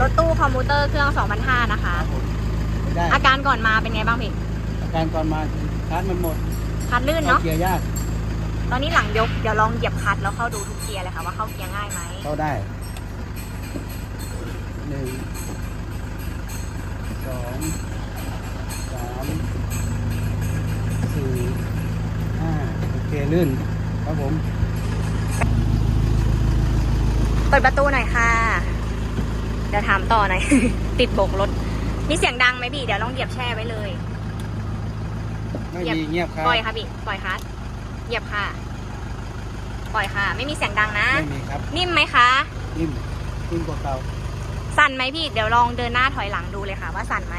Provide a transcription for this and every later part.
รถตู้คอมพิวเตอร์เครื่อง2,500นะคะครับผมไม่ได้อาการก่อนมาเป็นไงบ้างพี่อาการก่อนมาคลัดมันหมดคัดลื่นเข้าเนาะเกียร์ยากตอนนี้หลังยกเดี๋ยวลองเหยียบคลัดแล้วเข้าดูทุกเกียร์เลยค่ะว่าเข้าเกียร์ง่ายไหมเข้าได้หนึ่งสองสามสี่ห้าโอเคลื่นครับผม เปิดประตูหน่อยค่ะ เดี๋ยวถามต่อหน่อย ติดโบกรถ มีเสียงดังไหมพี่ เดี๋ยวลองเหยียบแช่ไว้เลยไม่เหยียบมีเงียบครับปล่อยค่ะพี่ปล่อยคลัดเหยียบค่ะ ปล่อยค่ะ ไม่มีเสียงดังนะ ไม่มีครับ นิ่มไหมคะ นิ่มนิ่มกว่าเก่าสั่นไหมพี่ เดี๋ยวลองเดินหน้าถอยหลังดูเลยค่ะ ว่าสั่นไหม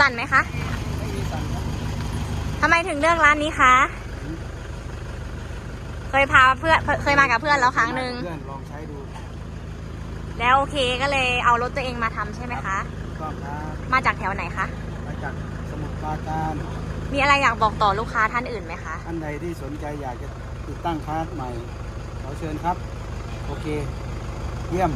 สั่นไหมคะไม่มีสั่นครับทำไมถึงเลือกร้านนี้คะ เคยพาเพื่อนเคยมากับเพื่อนแล้วครั้งหนึ่งเพื่อนลองใช้ดู แล้วโอเคก็เลยเอารถตัวเองมาทำใช่ไหมคะก็ครับมาจากแถวไหนคะ มาจากสมุทรปราการมีอะไรอยากบอกต่อลูกค้าท่านอื่นไหมคะ ท่านใดที่สนใจอยากจะติดตั้งคาร์ดใหม่ขอเชิญครับ โอเค เยี่ยม